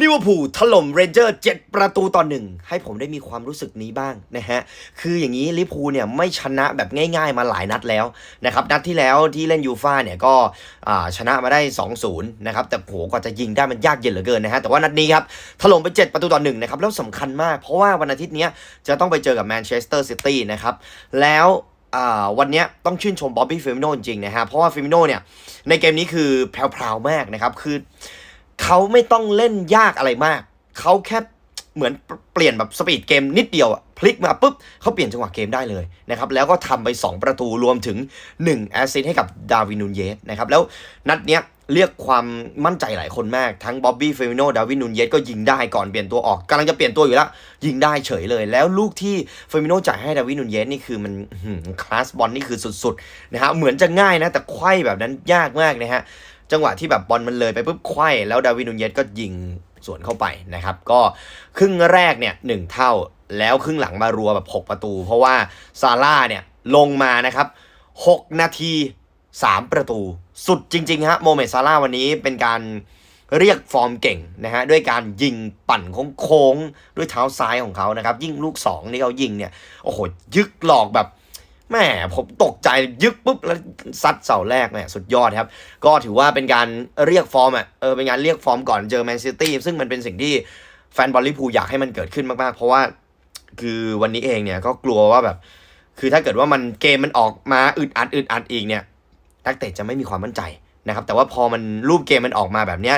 ลิเวอร์พูลถล่มเรนเจอร์ 7 ประตูต่อหนึ่งให้ผมได้มีความรู้สึกนี้บ้างนะฮะ คืออย่างนี้ลิเวอร์พูลเนี่ยไม่ชนะแบบง่ายๆมาหลายนัดแล้วนะครับ นัดที่แล้วที่เล่นยูฟ่าเนี่ยก็ชนะมาได้ 2-0 นะครับ แต่โหกว่าจะยิงได้มันยากเย็นเหลือเกินนะฮะ แต่ว่านัดนี้ครับถล่มไป 7 ประตูต่อหนึ่งนะครับ แล้วสำคัญมาก เพราะว่าวันอาทิตย์นี้จะต้องไปเจอกับแมนเชสเตอร์ซิตี้นะครับ แล้ววันนี้ต้องชื่นชมบ๊อบบี้ฟิมิโนจริงๆนะฮะ เพราะว่าฟิมิโนเนี่ยในเกมนี้คือแพรวๆมากนะครับ คือ เขาไม่ต้องเล่นยากอะไรมาก เขาแค่เหมือนเปลี่ยนแบบสปีดเกมนิดเดียวอะพลิกมาปุ๊บเขาเปลี่ยนจังหวะเกมได้เลยนะครับแล้วก็ทำไป 2 ประตูรวมถึง1แอสซิสต์ให้กับดาวินนูนเยสนะครับแล้วนัดเนี้ยเรียกความมั่นใจหลายคนมาก ทั้งบ๊อบบี้เฟมิโนดาวินนูนเยสก็ยิงได้ก่อนเปลี่ยนตัวออกกำลังจะเปลี่ยนตัวอยู่แล้ว ยิงได้เฉยเลย แล้วลูกที่เฟมิโนจ่ายให้ดาวินนูนเยสนี่คือมันคลาสบอลนี่คือสุดๆนะฮะเหมือนจะง่ายนะแต่ไขว้แบบนั้นยากมากนะฮะ จังหวะที่แบบบอลมันเลยไปปุ๊บไขว้แล้วดาวินนูนเยสก็ยิงสวนเข้าไปนะครับ ก็ครึ่งแรกเนี่ยหนึ่งเท่าแล้วครึ่งหลังมารัวแบบ 6 ประตู เพราะว่าซาร่าเนี่ยลงมานะครับ 6 นาที 3 ประตู สุดจริง ๆ ฮะโมเมดซาร่าวันนี้เป็นการเรียกฟอร์มเก่งนะฮะด้วยการยิงปั่นโค้งๆด้วยเท้าซ้ายของเขานะครับ ยิ่งลูก 2 ที่เขายิงเนี่ย โอ้โห ยึกหลอกแบบ แหม่ผมตกใจยึกปุ๊บแล้วซัดเสาแรกเนี่สุดยอดครับ ก็ถือว่าเป็นการเรียกฟอร์มอะเออเป็นการเรียกฟอร์มก่อนเจอแมนซิตี้ซึ่งมันเป็นสิ่งที่แฟนบอลลิพูอยากให้มันเกิดขึ้นมากๆ เพราะว่าคือวันนี้เองเนี่ยก็กลัวว่าแบบ คือถ้าเกิดว่ามันเกมมันออกมาอึดอัดอึดอัดอีกเนี่ยนักเตะจะไม่มีความมั่นใจนะครับแต่ว่าพอมันรูปเกมมันออกมาแบบเนี้ย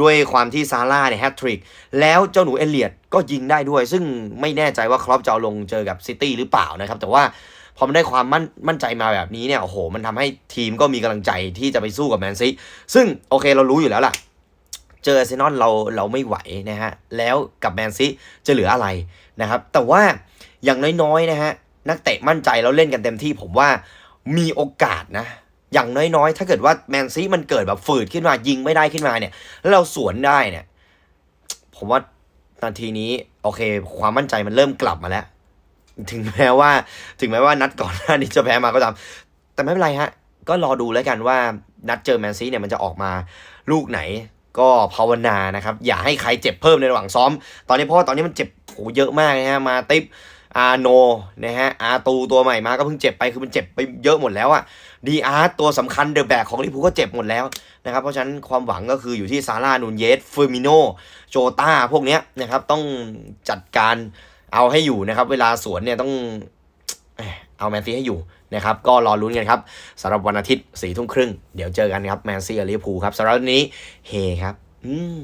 ด้วยความที่ซาร่าเนี่ยแฮตทริกแล้วเจ้าหนูเอเลียดก็ยิงได้ด้วย ซึ่งไม่แน่ใจว่าครอปจะเอาลงเจอกับซิตี้หรือเปล่านะครับ แต่ว่า พอมันได้ความมั่นมั่นใจมาแบบนี้เนี่ยโอ้โห มันทำให้ทีมก็มีกำลังใจที่จะไปสู้กับแมนซีซึ่งโอเคเรารู้อยู่แล้วล่ะ เจออาร์เซนอลเราเราไม่ไหวนะฮะ แล้วกับแมนซีจะเหลืออะไรนะครับ แต่ว่าอย่างน้อยๆนะฮะนักเตะมั่นใจแล้วเล่นกันเต็มที่ผมว่ามีโอกาสนะอย่างน้อยๆ ถ้าเกิดว่าแมนซีมันเกิดแบบฝืดขึ้นมายิงไม่ได้ขึ้นมาเนี่ย แล้วเราสวนได้เนี่ย ผมว่านาทีนี้ โอเค ความมั่นใจมันเริ่มกลับมาแล้ว ถึงแม้ว่า ถึงแม้ว่านัดก่อนหน้านี้จะแพ้มาก็ตาม แต่ไม่เป็นไรฮะ ก็รอดูแล้วกันว่านัดเจอแมนซีเนี่ยมันจะออกมาลูกไหนก็ภาวนานะครับ อย่าให้ใครเจ็บเพิ่มในระหว่างซ้อม ตอนนี้เพราะว่าตอนนี้มันเจ็บโหเยอะมากนะฮะมาติปอาโนนะฮะอาตูตัวใหม่มาก็เพิ่งเจ็บไปคือมันเจ็บไปเยอะหมดแล้วอะดีอาร์ตัวสำคัญเดอะแบกของลิพูก็เจ็บหมดแล้วนะครับเพราะฉะนั้นความหวังก็คืออยู่ที่ซาร่านูนเยสเฟอร์มิโนโจตาพวกเนี้ยนะครับต้องจัดการ เอาให้อยู่นะครับ เวลาสวนเนี่ยต้องเอาแมนซีให้อยู่นะครับ ก็รอลุ้นกันครับสำหรับวันอาทิตย์สี่ทุ่มครึ่ง เดี๋ยวเจอกันครับแมนซีกับลิเวอร์พูลครับสำหรับวันนี้เฮครับ อืม